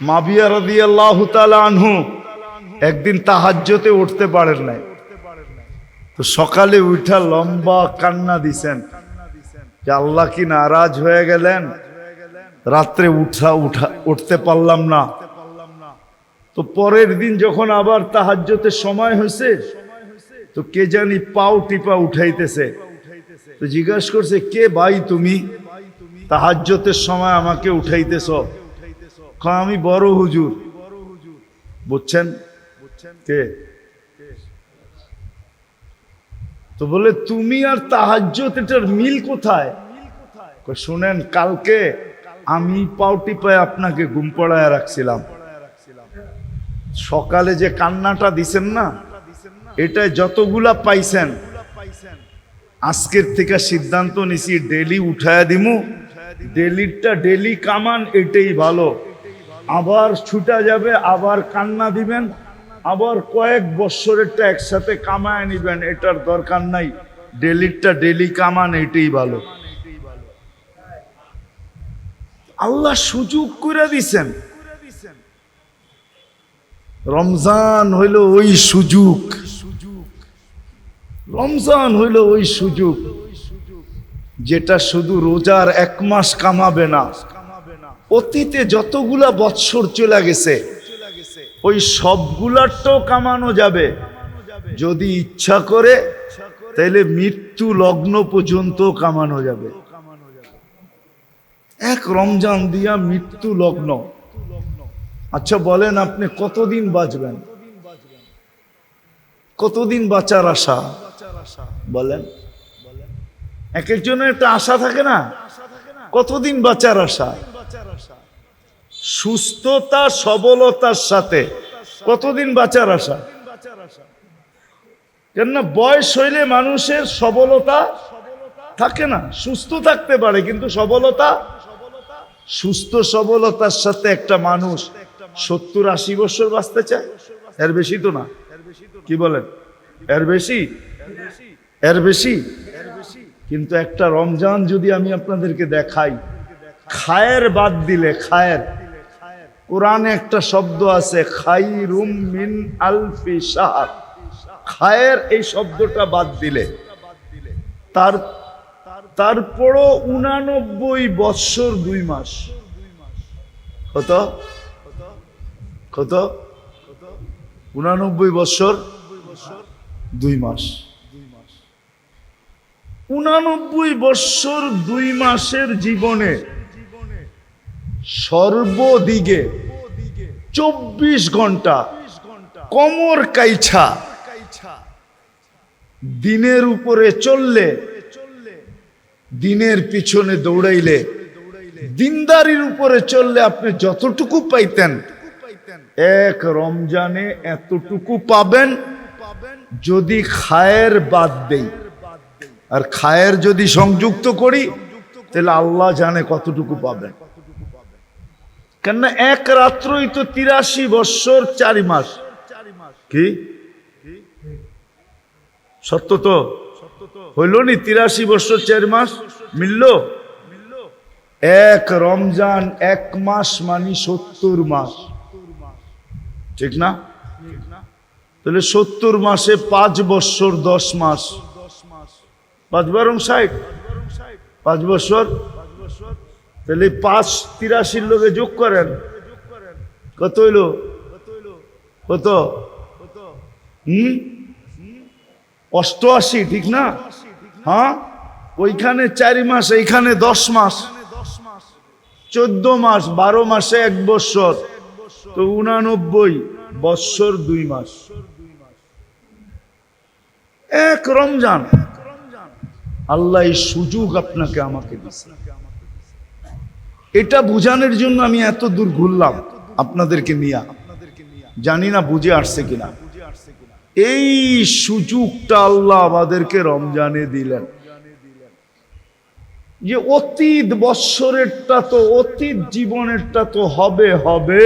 মাবিয়া আনহু একদিন তাহাজ্যতে উঠতে পারেন নাই। তো সকালে উঠা লম্বা কান্না দিছেন যে আল্লাহ কি নারাজ হয়ে গেলেন? রাত্রে উঠা উঠা উঠতে পারলাম না। তো পরের দিন যখন আবার তাহাজ্যতে সময় হয়েছে, তো কে জানি পাও টিপা উঠাইতেছে। তো জিজ্ঞাসা করছে, কে ভাই তুমি? তাহাজ্যতের সময় আমাকে উঠাইতেছ? আমি বড় হুজুর। বুঝছেন? কে? তো বলে, তুমি আর তাহাজ্জত এটার মিল কোথায়? শুনেন, কালকে আমি পাউটি পায়ে আপনাকে ঘুম পড়ায় রাখছিলাম। সকালে যে কান্নাটা দিছেন না এটা যতগুলা পাইছেন, আজকের থেকে সিদ্ধান্ত নিছি, ডেলি উঠায় দিমু। ডেলিটা ডেলি কামান, এটাই ভালো। আবার ছুটা যাবে, আবার কান্না দিবেন, আবার কয়েক বৎসরেরটা একসাথে কামায় নিবেন, এটার দরকার নাই। ডেলিটা ডেলি কামান, এটাই ভালো। আল্লাহ সুযোগ করে দিছেন। রমজান হইল ওই সুযোগ। রমজান হইল ওই সুযোগ, যেটা শুধু রোজার এক মাস কামাবে না। অতীতে যতগুলা বৎসর চলে গেছে, ওই সবগুলারটাও কামানো যাবে। যদি ইচ্ছা করে তাহলে মৃত্যু লগ্ন পর্যন্ত কামানো যাবে। এক রমজান দিয়া মৃত্যু লগ্ন। আচ্ছা বলেন আপনি কতদিন বাঁচবেন? কতদিন বাঁচার আশা? বলেন। এক একজনের একটা আশা থাকে না। কতদিন বাঁচার আশা? সুস্থতা, সবলতার সাথে। কতদিন বাঁচার আশা? কেননা বয়স হইলে মানুষের সবলতা থাকে না। সুস্থ থাকতে পারে, কিন্তু সবলতা সুস্থ সবলতার সাথে একটা মানুষ সত্তর আশি বছর বাঁচতে চায়। এর বেশি তো না। কি বলেন? এর বেশি? এর বেশি? কিন্তু একটা রমজান যদি আমি আপনাদেরকে দেখাই, খায়ের বাদ দিলে, খায়ের কোরআনে একটা শব্দ আছে খাই রুম মিন আলফি শাহর। খায়ের এই শব্দটা বাদ দিলে। তার তারপরও উনানব্বই বৎসর দুই মাস। কত? কত? উনানব্বই বৎসর দুই মাস। উনানব্বই বৎসর দুই মাসের জীবনে সর্বদিকে চব্বিশ ঘণ্টা কমর কাইছা। দিনের উপরে চললে, দিনের পিছনে দৌড়াইলে, দিনদারির উপরে চললে আপনি যতটুকু পাইতেন, এক রমজানে এতটুকু পাবেন যদি খায়ের বাদ দেই। আর খায়ের যদি সংযুক্ত করি, তাহলে আল্লাহ জানে কতটুকু পাবেন। কেননা এক রাত্রই তো তিরাশি বৎসর চারি মাস। কি? সত্য তো? হইল নি তিরাশি বৎসর চার মাস? মিলল? এক রমজান এক মাস মানে সত্তর মাস। ঠিক না? তাহলে সত্তর মাসে পাঁচ বৎসর দশ মাস। পাঁচ বারং ষাট। পাঁচ বছর তাহলে পাঁচ তিরাশির লোকে যোগ করেন। কত হইল? কত? হুম? অষ্টআশি, ঠিক না? হ্যাঁ? ওইখানে চারি মাস, এইখানে দশ মাস। চোদ্দ মাস, বারো মাসে এক বৎসর। তো উনানব্বই, বৎসর দুই মাস। এক রমজান। আল্লাহ এই সুযোগ আপনাকে আমাকে দিচ্ছে এটা বুঝানোর জন্য আমি এত দূর ঘুরলাম আপনাদেরকে নিয়ে। জানি না বুঝে আসছে কিনা। এই সুযোগটা আল্লাহ আমাদেরকে রমজানে দিলেন। যে অতীত বৎসরেরটা তো, অতীত জীবনেরটা তো হবে হবে।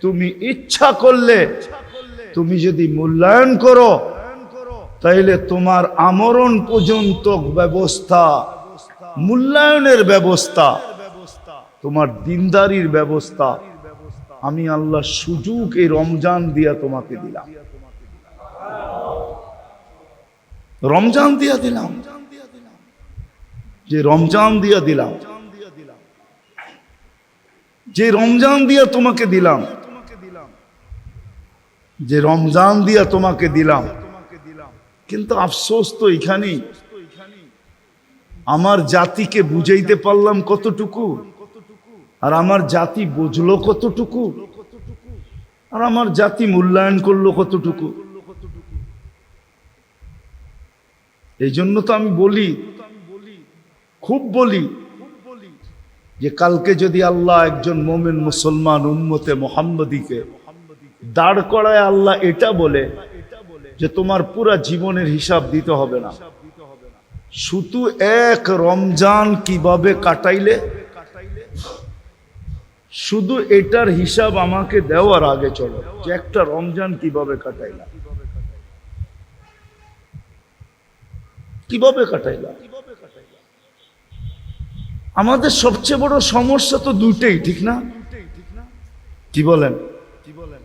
তুমি ইচ্ছা করলে, তুমি যদি মূল্যায়ন করো, তাইলে তোমার আমরণ পর্যন্ত ব্যবস্থা, মূল্যায়নের ব্যবস্থা। তোমার দিনদারির ব্যবস্থা। আমি আল্লাহ সুযোগ এই রমজান দিয়া তোমাকে দিলাম। রমজান দিয়া দিলাম। যে রমজান দিয়া দিলাম। যে রমজান দিয়া তোমাকে দিলাম। যে রমজান দিয়া তোমাকে দিলাম। কিন্তু আফসোস তো এখানেই। আমার জাতিকে বুঝাইতে পারলাম কতটুকু? আর আমার জাতি বুঝলো কতটুকু? আর আমার জাতি মূল্যায়ন করল কতটুকু? এই জন্য তো আমি বলি, খুব বলি, যে কালকে যদি আল্লাহ একজন মোমেন মুসলমান উম্মতে মোহাম্মদীকে দাঁড় করায়, আল্লাহ এটা বলে যে তোমার পুরা জীবনের হিসাব দিতে হবে না। শুধু এক রমজান কীভাবে কাটাইলে? শুধু এটার হিসাব আমাকে দেওয়ার আগে চলো, যে একটা রমজান কীভাবে কাটাইলা? কীভাবে কাটাইলা? আমাদের সবচেয়ে বড় সমস্যা তো দুটেই ঠিক না? কি বলেন কি বলেন?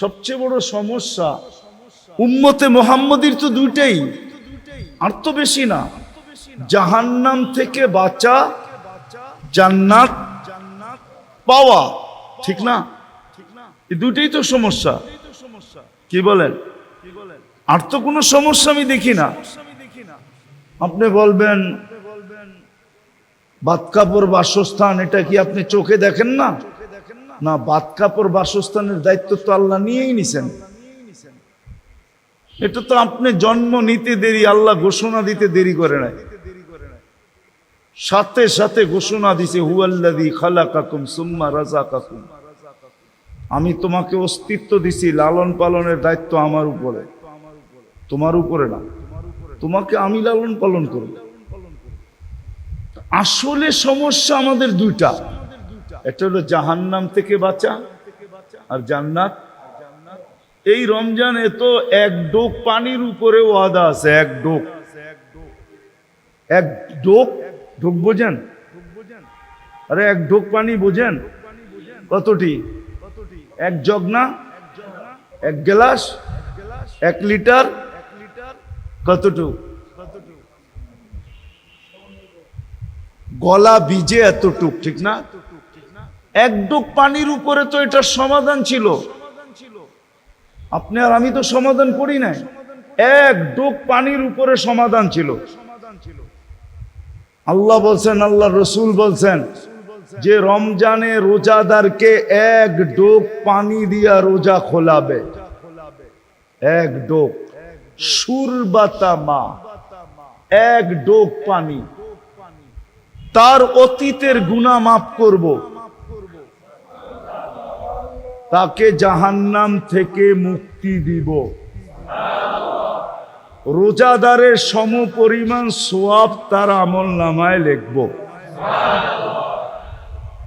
সবচেয়ে বড় সমস্যা, উম্মতে মোহাম্মদীর তো দুইটাই, আর তো বেশি না। জাহান্নাম থেকে বাঁচা, জান্নাত পাওয়া। ঠিক না? এই দুইটাই তো সমস্যা। কি বলেন? আর তো কোনো সমস্যা আমি দেখি না। আপনি বলবেন বাদ কাপড় বাসস্থান, এটা কি আপনি চোখে দেখেন না? না বাদ কাপড় বাসস্থানের দায়িত্ব তো আল্লাহ নিয়েই নিছেন। এটা তো আপনি জন্ম নিতে দেরি, আল্লাহ ঘোষণা দিতে দেরি করে নাই। সাথে সাথে ঘোষণা দিছে হুয়াল্লাদি খালা কাকুম সুম্মা রাজা কাকুম আমি তোমাকে অস্তিত্ব দিছি, লালন পালনের দায়িত্ব আমার উপরে। তোমার উপরে না। তোমাকে আমি লালন পালন করব। আসলে সমস্যা আমাদের দুইটা। একটা হলো জাহান্নাম থেকে বাঁচা আর জান্নাত। এই রমজানে তো এক ডোক পানির উপরে ওয়াদা আছে, এক ডোক। এক ডোক ডোক বোঝেন? আরে এক ডোক পানি বোঝেন? কতটি? এক জগ না এক গ্লাস? এক লিটার? কতটুক? গলা ভিজে এতটুক, ঠিক না? এক ডোক পানির উপরে তো এটার সমাধান ছিল। আপনি আর আমি তো সমাধান করি নাই। এক ডোক পানির উপরে সমাধান ছিল। আল্লাহ বলছেন, আল্লাহ রসুল বলছেন, যে রমজানে রোজাদারকে এক ডোক পানি দিয়া রোজা খোলাবে। এক ডোক। সুরবাতা মা এক ডোক পানি। তার অতীতের গুণা মাফ করব। তাকে জাহান্নাম থেকে মুক্তি দিব। রোজাদারের সম পরিমাণ সোয়াব তার আমল নামায় লিখব।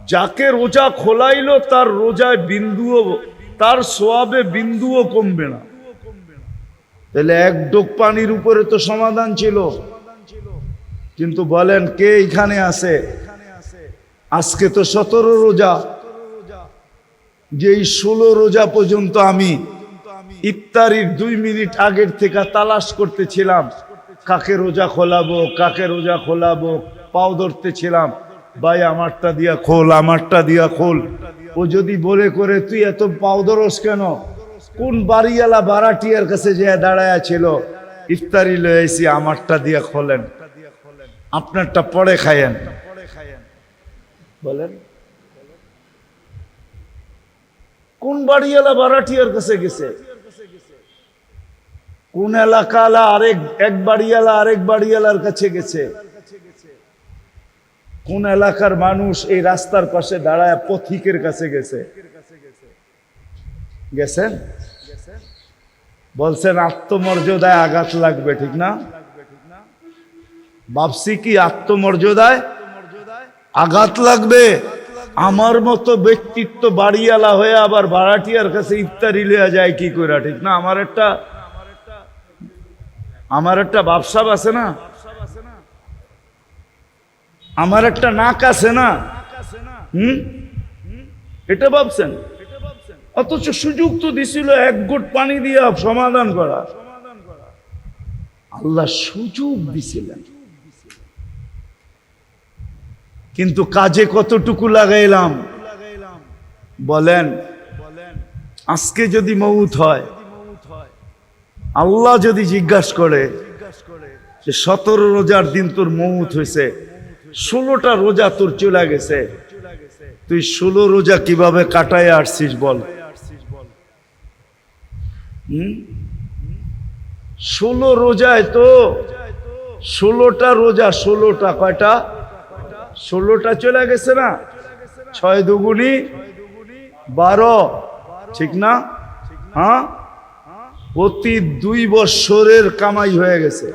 যাকে রোজা খোলাইলো, তার রোজায় বিন্দুও, তার সোয়াবে বিন্দুও কমবে না। তাহলে এক ডোক পানির উপরে তো সমাধান ছিল। কিন্তু বলেন, কে এখানে আছে? আজকে তো সতেরো রোজা। যেই ষোলো রোজা পর্যন্ত আমি ইফতারির দুই মিনিট আগের থেকে তালাশ করতেছিলাম। কাকে রোজা খোলাবো, কাকে রোজা খোলাবো, পাও ধরতেছিলাম। ভাই, আমারটা দিয়া খোল, আমারটা দিয়া খোল। ও যদি বলে করে, তুই এত পাও ধরস কেন? কোন বাড়িওয়ালা বারাটিয়ার কাছে যে দাঁড়ায় ছিল, ইফতারি লয়েছি আমারটা দিয়া খোলেন। আপনারটা পরে খায়েন বলেন। কোন বাড়িওয়ালা বারাটিয়ার কাছে গেছে? কোন এলাকালা আরেক, এক বাড়িওয়ালা আরেক বাড়িওয়ালার কাছে গেছে। কোন এলাকার মানুষ এই রাস্তার পাশে দাঁড়ায় পথিকের কাছে গেছে। গেছেন? বলছেন, আত্মমর্যাদায় আঘাত লাগবে, ঠিক না? ভাবছি কি, আত্মমর্যাদায় আঘাত লাগবে? আমার মতো ব্যক্তিত্ব বাড়িওয়ালা হয়ে আবার ভাড়াটিয়ার কাছে ইফতারি লইয়া যায় কি করে ঠিক না? আমার একটা আমার একটা ব্যবসা আছে না? আমার একটা নাক আছে না? হুম? এটা ভাবছেন? অথচ সুযোগ তো দিছিল এক গোট পানি দিয়া সমাধান করা। আল্লাহ সুযোগ দিছিলেন। কিন্তু কাজে কতটুকু লাগাইলাম? বলেন, আজকে যদি মৌত হয় আল্লাহ যদি জিজ্ঞাসা করে যে সতেরো রোজার দিন তোর মৌত হয়েছে, ষোলোটা রোজা তোর চলে গেছে, তুই ষোলো রোজা কীভাবে কাটায় আসছিস বল? ষোলো রোজায় তো ষোলোটা রোজা, ষোলোটা কয়টা? ষোলোটা চলে গেছে না? ছয় দুগুনি বারো, ঠিক না? হ্যাঁ? প্রতি দুই বৎসরের কামাই হয়ে গেছে।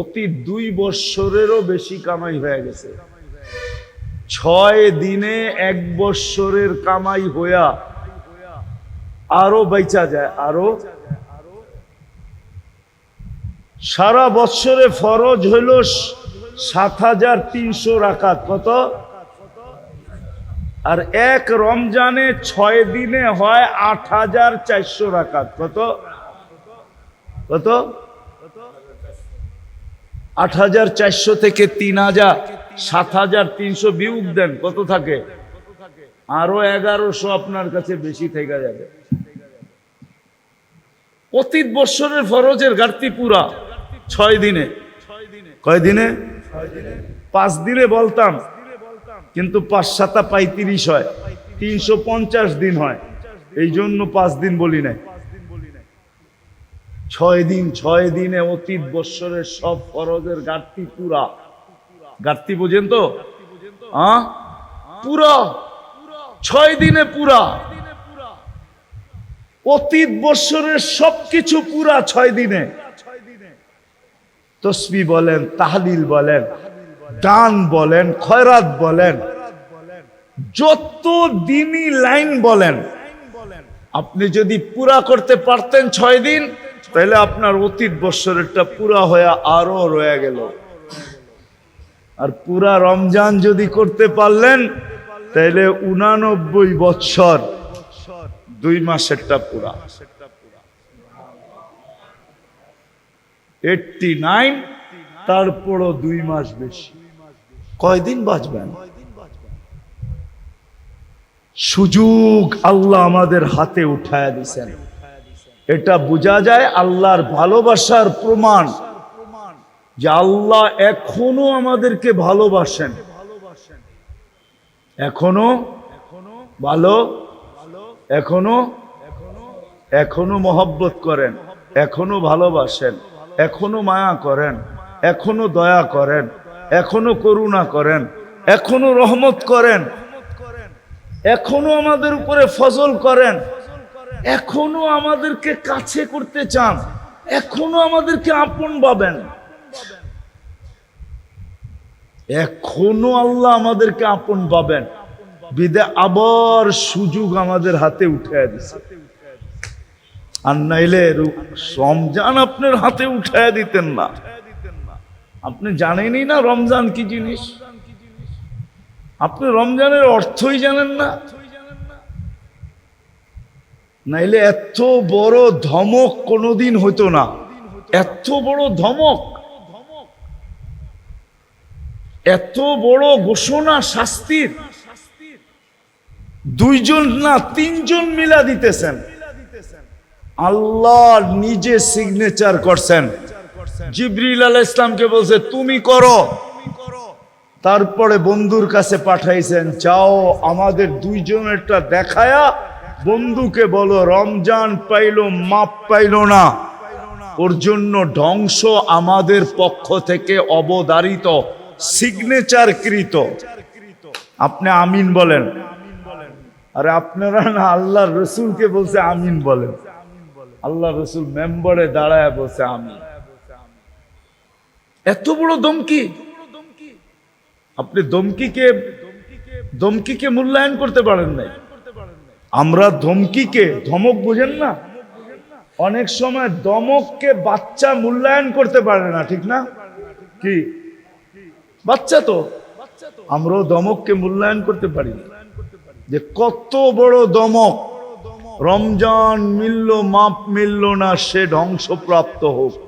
অতি দুই বৎসরেরও বেশি কামাই হয়ে গেছে। ছয় দিনে এক বৎসরের কামাই হইয়া আরও বেচা যায়, আরও। সারা বৎসরে ফরজ হইল সাত হাজার তিনশো রাকাত। কত? আর এক রমজানে ছয় দিনে হয় আট হাজার চারশো রাকাত। কত? কত? আট হাজার চারশো থেকে তিন হাজার সাত হাজার তিনশো বিয়োগ দেন কত থাকে? আরও এগারোশো আপনার কাছে বেশি থেকে যাবে। অতীত বৎসরের ফরজের ঘাটতি পুরা ছয় দিনে। কয় দিনে? পাঁচ দিনে বলতাম কিন্তু পাঁচ সাতা পঁয়ত্রিশ হয়। তিনশো পঞ্চাশ দিন হয়। এই জন্য পাঁচ দিন বলি নাই। ছয় দিন, ছয় দিনে অতীত বৎসরের সব ফরজের ঘাটতি পুরা। ঘাটতি বোঝেন তো? হ্যাঁ? পুরা। ছয় দিনে পুরা। অতীত বৎসরের সবকিছু পুরা ছয় দিনে। তসবি বলেন, তাহলিল বলেন। দান বলেন, খয়রাত বলেন যত দিনই লাইন বলেন, আপনি যদি পুরা করতে পারতেন ছয় দিন, তাহলে আপনার অতীত বৎসরেরটা পুরা হয়ে আরও রয়ে গেল। আর পুরা রমজান যদি করতে পারলেন, তাহলে উনানব্বই বৎসর, দুই মাসেরটা পুরা। এইটটি নাইন, তারপরও দুই মাস বেশি। কয়দিন বাঁচবেন? সুযোগ আল্লাহ আমাদের হাতে উঠায় দিছেন। এটা বোঝা যায় আল্লাহর ভালোবাসার প্রমাণ যে আল্লাহ এখনও আমাদেরকে ভালোবাসেন। এখনও ভালো, এখনও এখনও মহব্বত করেন, এখনও ভালোবাসেন, এখনও মায়া করেন, এখনও দয়া করেন। এখনও করুণা করেন, এখনও রহমত করেন, এখনও আমাদের উপরে ফজল করেন, এখনও আমাদেরকে কাছে করতে চান, এখনও আমাদেরকে আপন পাবেন এখনও আল্লাহ আমাদেরকে আপন পাবেন বিদে আবার সুযোগ আমাদের হাতে উঠে দিছে। আর নাইলে রমজান আপনার হাতে উঠায় দিতেন না। আপনি জানেনই না রমজান কি জিনিস? আপনি রমজানের অর্থই জানেন না। নাইলে এত বড় ধমক কোনোদিন হতো না। এত বড় ধমক। এত বড় ঘোষণা শাস্তির। দুইজন না তিনজন মিলা দিতেছেন। আল্লাহ নিজে সিগনেচার করছেন। জিবরিল আল ইসলামকে বলছে তুমি করো। তারপরে বন্ধুর কাছে পাঠাইছেন যাও আমাদের দুইজনেরটা দেখায়া বন্ধুকে বলো রমজান পাইলো মাপ পাইলো না। ওর জন্য ধ্বংস আমাদের পক্ষ থেকে অবদারিত সিগনেচার কৃত আপনি আমিন বলেন। আরে আপনারা না আল্লাহ রসুলকে বলছে আমিন বলেন। আল্লাহ রসুল মেম্বারে দাঁড়ায় বলছে আমিন। এত বড় দমকি। আপনি দমকিকে দমকিকে মূল্যায়ন করতে পারেন নাই। আমরা ধমকিকে, ধমক বুঝেন না? অনেক সময় দমককে বাচ্চা মূল্যায়ন করতে পারে না, ঠিক না? কি? বাচ্চা তো। আমরাও দমককে মূল্যায়ন করতে পারি। যে কত বড় দমক। রমজান মিলল, মাপ মিলল না, সে ধ্বংসপ্রাপ্ত হোক।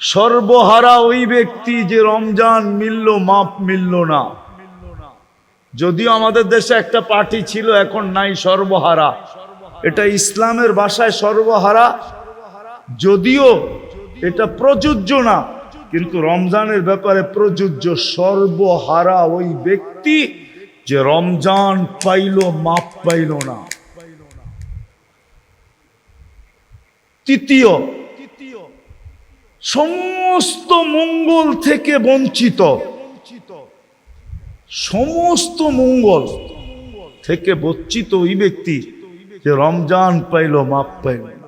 সর্বহারা ওই ব্যক্তি যে রমজান মিলল মাপ মিলল না। যদিও আমাদের দেশে একটা পার্টি ছিল, এখন নাই সর্বহারা। এটা ইসলামের ভাষায় সর্বহারা। যদিও এটা প্রযোজ্য না, কিন্তু রমজানের ব্যাপারে প্রযোজ্য সর্বহারা ওই ব্যক্তি যে রমজান পাইল মাপ পাইল না। তৃতীয় সমস্ত মঙ্গল থেকে বঞ্চিত সমস্ত মঙ্গল থেকে বঞ্চিত ওই ব্যক্তি যে রমজান পাইল, মাপ পাইল।